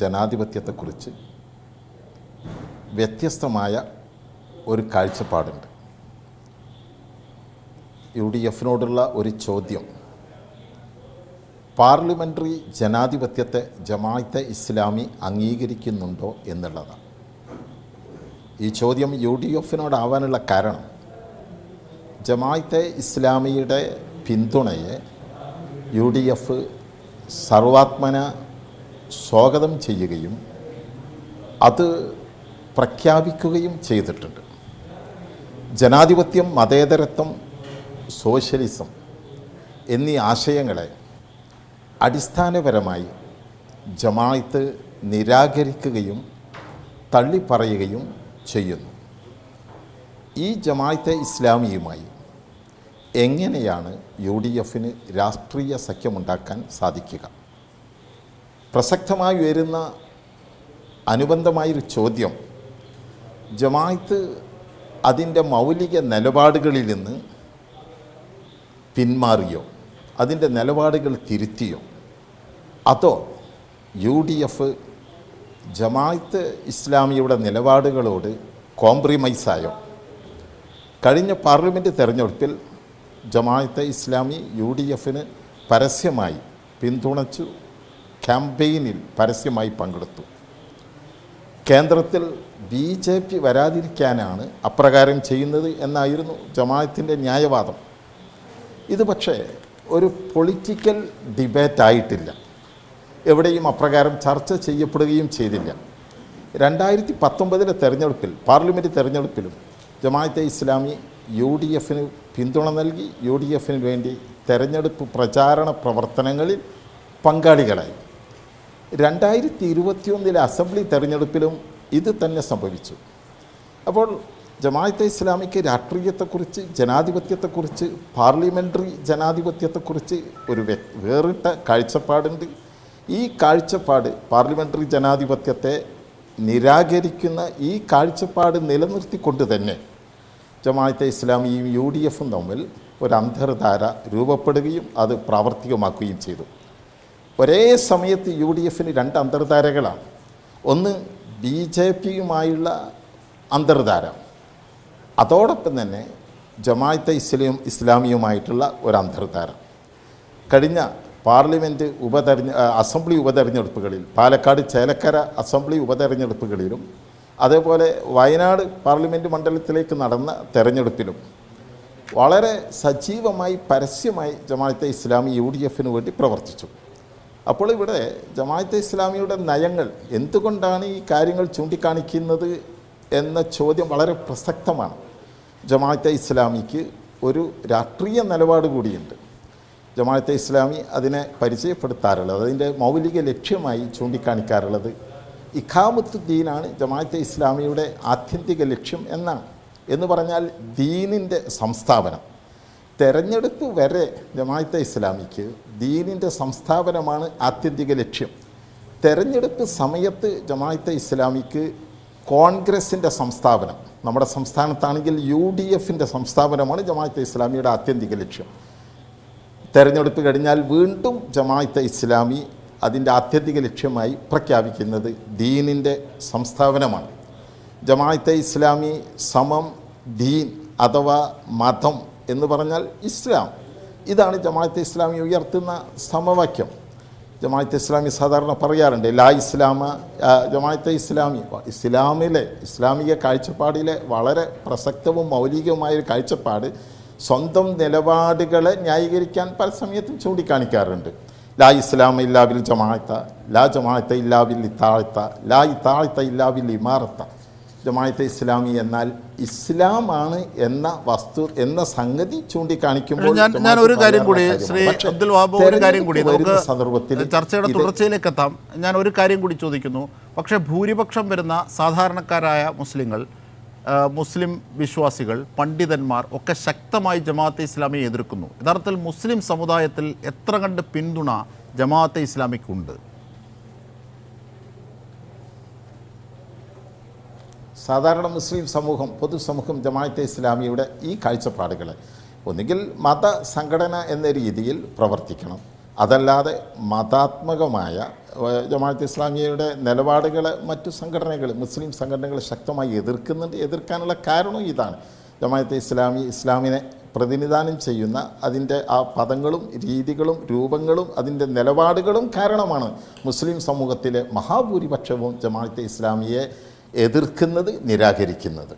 ജനാധിപത്യത്തെക്കുറിച്ച് വ്യത്യസ്തമായ ഒരു കാഴ്ചപ്പാടുണ്ട്. U D എഫിനോടുള്ള ഒരു ചോദ്യം. പാർലമെന്ററി ജനാധിപത്യത്തെ ജമാഅത്തെ ഇസ്ലാമി അംഗീകരിക്കുന്നുണ്ടോ എന്നുള്ളതാണ്. ഈ ചോദ്യം യു ഡി എഫിനോടാവാനുള്ള കാരണം ജമാഅത്തെ ഇസ്ലാമിയുടെ പിന്തുണയെ യു ഡി എഫ് സർവാത്മന സ്വാഗതം ചെയ്യുകയും അത് പ്രഖ്യാപിക്കുകയും ചെയ്തിട്ടുണ്ട്. ജനാധിപത്യം മതേതരത്വം സോഷ്യലിസം എന്നീ ആശയങ്ങളെ അടിസ്ഥാനപരമായി ജമായത്ത് നിരാകരിക്കുകയും തള്ളിപ്പറയുകയും ചെയ്യുന്നു. ഈ ജമായത്തെ ഇസ്ലാമിയുമായി എങ്ങനെയാണ് യു ഡി എഫിന് രാഷ്ട്രീയ സഖ്യമുണ്ടാക്കാൻ സാധിക്കുക? പ്രസക്തമായി വരുന്ന അനുബന്ധമായൊരു ചോദ്യം. ജമായത്ത് അതിന്റെ മൗലിക നിലപാടുകളിൽ നിന്ന് പിന്മാറിയോ? അതിന്റെ നിലപാടുകൾ തിരുത്തിയോ? അതോ യു ഡി എഫ് ജമായത്ത് ഇസ്ലാമിയുടെ നിലപാടുകളോട് കോംപ്രമൈസായോ കഴിഞ്ഞ പാർലമെന്റ് തെരഞ്ഞെടുപ്പിൽ ജമായത്തെ ഇസ്ലാമി യു ഡി എഫിന് പരസ്യമായി പിന്തുണച്ചു. ക്യാമ്പയിനിൽ പരസ്യമായി പങ്കെടുത്തു. കേന്ദ്രത്തിൽ ബി ജെ പി വരാതിരിക്കാനാണ് അപ്രകാരം ചെയ്യുന്നത് എന്നായിരുന്നു ജമാഅത്തിന്റെ ന്യായവാദം. ഇത് പക്ഷേ ഒരു പൊളിറ്റിക്കൽ ഡിബേറ്റായിട്ടില്ല. എവിടെയും അപ്രകാരം ചർച്ച ചെയ്യപ്പെടുകയും ചെയ്തില്ല. രണ്ടായിരത്തി പത്തൊമ്പതിലെ തെരഞ്ഞെടുപ്പിൽ പാർലമെന്റ് തെരഞ്ഞെടുപ്പിലും ജമാഅത്തെ ഇസ്ലാമി യു ഡി എഫിന് പിന്തുണ നൽകി യു ഡി എഫിന് വേണ്ടി തെരഞ്ഞെടുപ്പ് പ്രചാരണ പ്രവർത്തനങ്ങളിൽ പങ്കാളികളായി. രണ്ടായിരത്തി ഇരുപത്തിയൊന്നിലെ അസംബ്ലി തെരഞ്ഞെടുപ്പിലും ഇത് തന്നെ സംഭവിച്ചു. അപ്പോൾ ജമാഅത്തെ ഇസ്ലാമിക്ക് രാഷ്ട്രീയത്തെക്കുറിച്ച് ജനാധിപത്യത്തെക്കുറിച്ച് പാർലമെന്ററി ജനാധിപത്യത്തെക്കുറിച്ച് ഒരു വേറിട്ട കാഴ്ചപ്പാടുണ്ട്. ഈ കാഴ്ചപ്പാട് പാർലമെന്ററി ജനാധിപത്യത്തെ നിരാകരിക്കുന്ന ഈ കാഴ്ചപ്പാട് നിലനിർത്തിക്കൊണ്ട് തന്നെ ജമാഅത്തെ ഇസ്ലാമിയും യു ഡി എഫും തമ്മിൽ ഒരു അന്തർധാര രൂപപ്പെടുകയും അത് പ്രാവർത്തികമാക്കുകയും ചെയ്തു. ഒരേ സമയത്ത് യു ഡി എഫിന് രണ്ട് അന്തർധാരകളാണ്. ഒന്ന് ബി ജെ പിയുമായുള്ള അന്തർധാര. അതോടൊപ്പം തന്നെ ജമാഅത്തെ ഇസ്ലാം ഇസ്ലാമിയുമായിട്ടുള്ള ഒരു അന്തർധാര. കഴിഞ്ഞ പാർലമെന്റ് ഉപതെരഞ്ഞ അസംബ്ലി ഉപതെരഞ്ഞെടുപ്പുകളിൽ പാലക്കാട് ചേലക്കര അസംബ്ലി ഉപതെരഞ്ഞെടുപ്പുകളിലും അതേപോലെ വയനാട് പാർലമെന്റ് മണ്ഡലത്തിലേക്ക് നടന്ന തെരഞ്ഞെടുപ്പിലും വളരെ സജീവമായി പരസ്യമായി ജമാഅത്തെ ഇസ്ലാമി യു ഡി എഫിന് വേണ്ടി പ്രവർത്തിച്ചു. അപ്പോൾ ഇവിടെ ജമാഅത്തെ ഇസ്ലാമിയുടെ നയങ്ങൾ എന്തുകൊണ്ടാണ് ഈ കാര്യങ്ങൾ ചൂണ്ടിക്കാണിക്കുന്നത് എന്ന ചോദ്യം വളരെ പ്രസക്തമാണ്. ജമാഅത്തെ ഇസ്ലാമിക്ക് ഒരു രാഷ്ട്രീയ നിലപാട് കൂടിയുണ്ട്. ജമാഅത്തെ ഇസ്ലാമി അതിനെ പരിചയപ്പെടുത്താറുള്ളത് അതിന്റെ മൗലിക ലക്ഷ്യമായി ചൂണ്ടിക്കാണിക്കാറുള്ളത് ഇഖാമുദ്ദീനാണ് ദീനാണ് ജമാഅത്തെ ഇസ്ലാമിയുടെ ആത്യന്തിക ലക്ഷ്യം എന്നാണ്. എന്ന് പറഞ്ഞാൽ ദീനിന്റെ സംസ്ഥാപനം. തെരഞ്ഞെടുപ്പ് വരെ ജമാഅത്തെ ഇസ്ലാമിക്ക് ദീനിന്റെ സംസ്ഥാപനമാണ് ആത്യന്തിക ലക്ഷ്യം. തെരഞ്ഞെടുപ്പ് സമയത്ത് ജമാഅത്തെ ഇസ്ലാമിക്ക് കോൺഗ്രസിന്റെ സംസ്ഥാപനം നമ്മുടെ സംസ്ഥാനത്താണെങ്കിൽ യു ഡി എഫിന്റെ സംസ്ഥാപനമാണ് ജമാഅത്തെ ഇസ്ലാമിയുടെ ആത്യന്തിക ലക്ഷ്യം. തെരഞ്ഞെടുപ്പ് കഴിഞ്ഞാൽ വീണ്ടും ജമാഅത്തെ ഇസ്ലാമി അതിന്റെ ആത്യന്തിക ലക്ഷ്യമായി പ്രഖ്യാപിക്കുന്നത് ദീനിന്റെ സംസ്ഥാപനമാണ്. ജമാഅത്തെ ഇസ്ലാമി സമം ദീൻ അഥവാ മതം എന്ന് പറഞ്ഞാൽ ഇസ്ലാം. ഇതാണ് ജമാഅത്തെ ഇസ്ലാമി ഉയർത്തുന്ന സമവാക്യം. ജമാഅത്തെ ഇസ്ലാമി സാധാരണ പറയാറുണ്ട് ലാ ഇസ്ലാമ ജമാഅത്ത് ഇസ്ലാമി. ഇസ്ലാമിലെ ഇസ്ലാമിക കാഴ്ചപ്പാടിലെ വളരെ പ്രസക്തവും മൗലികവുമായൊരു കാഴ്ചപ്പാട് സ്വന്തം നിലപാടുകളെ ന്യായീകരിക്കാൻ പല സമയത്തും ചൂണ്ടിക്കാണിക്കാറുണ്ട്. ലാ ഇസ്ലാമ ഇല്ലാബിൽ ജമാഅത്ത ലാ ജമാഅത്ത ഇല്ലാബിൽ ഇത്താഴ്ത്ത ലാ ഇത്താഴ്ത്ത ഇല്ലാബിൽ ഇമാറത്ത. ജമാഅത്തെ ഇസ്ലാമി എന്നാൽ ഇസ്ലാം ആണ് എന്ന വസ്തു എന്ന സംഗതി ചൂണ്ടിക്കാണിക്കുമ്പോൾ ഞാൻ ഒരു കാര്യം കൂടി ശ്രീ അബ്ദുൽ വഹാബ് ഒരു കാര്യം കൂടി നമുക്ക് സന്ദർഭത്തിൽ ചർച്ചയുടെ തുടർച്ചയിലേക്ക് എത്താം. ഞാൻ ഒരു കാര്യം കൂടി ചോദിക്കുന്നു. പക്ഷേ ഭൂരിപക്ഷം വരുന്ന സാധാരണക്കാരായ മുസ്ലിങ്ങൾ മുസ്ലിം വിശ്വാസികൾ പണ്ഡിതന്മാർ ഒക്കെ ശക്തമായി ജമാഅത്തെ ഇസ്ലാമിയെ എതിർക്കുന്നു. യഥാർത്ഥത്തിൽ മുസ്ലിം സമുദായത്തിൽ എത്ര കണ്ട് പിന്തുണ ജമാഅത്തെ ഇസ്ലാമിക്കുണ്ട്? സാധാരണ മുസ്ലിം സമൂഹം പൊതുസമൂഹം ജമാഅത്തെ ഇസ്ലാമിയുടെ ഈ കാഴ്ചപ്പാടുകളെ. ഒന്നുകിൽ മത സംഘടന എന്ന രീതിയിൽ പ്രവർത്തിക്കണം. അതല്ലാതെ മതാത്മകമായ ജമാഅത്ത് ഇസ്ലാമിയയുടെ നിലപാടുകളെ മറ്റു സംഘടനകൾ മുസ്ലിം സംഘടനകൾ ശക്തമായി എതിർക്കുന്നുണ്ട് എതിർക്കാനുള്ള കാരണം ഇതാണ്. ജമാഅത്തെ ഇസ്ലാമി ഇസ്ലാമിനെ പ്രതിനിധാനം ചെയ്യുന്ന അതിന്റെ ആ പദങ്ങളും രീതികളും രൂപങ്ങളും അതിന്റെ നിലപാടുകളും കാരണമാണ് മുസ്ലിം സമൂഹത്തിലെ മഹാഭൂരിപക്ഷവും ജമാഅത്തെ ഇസ്ലാമിയെ എതിർക്കുന്നത് നിരാകരിക്കുന്നത്.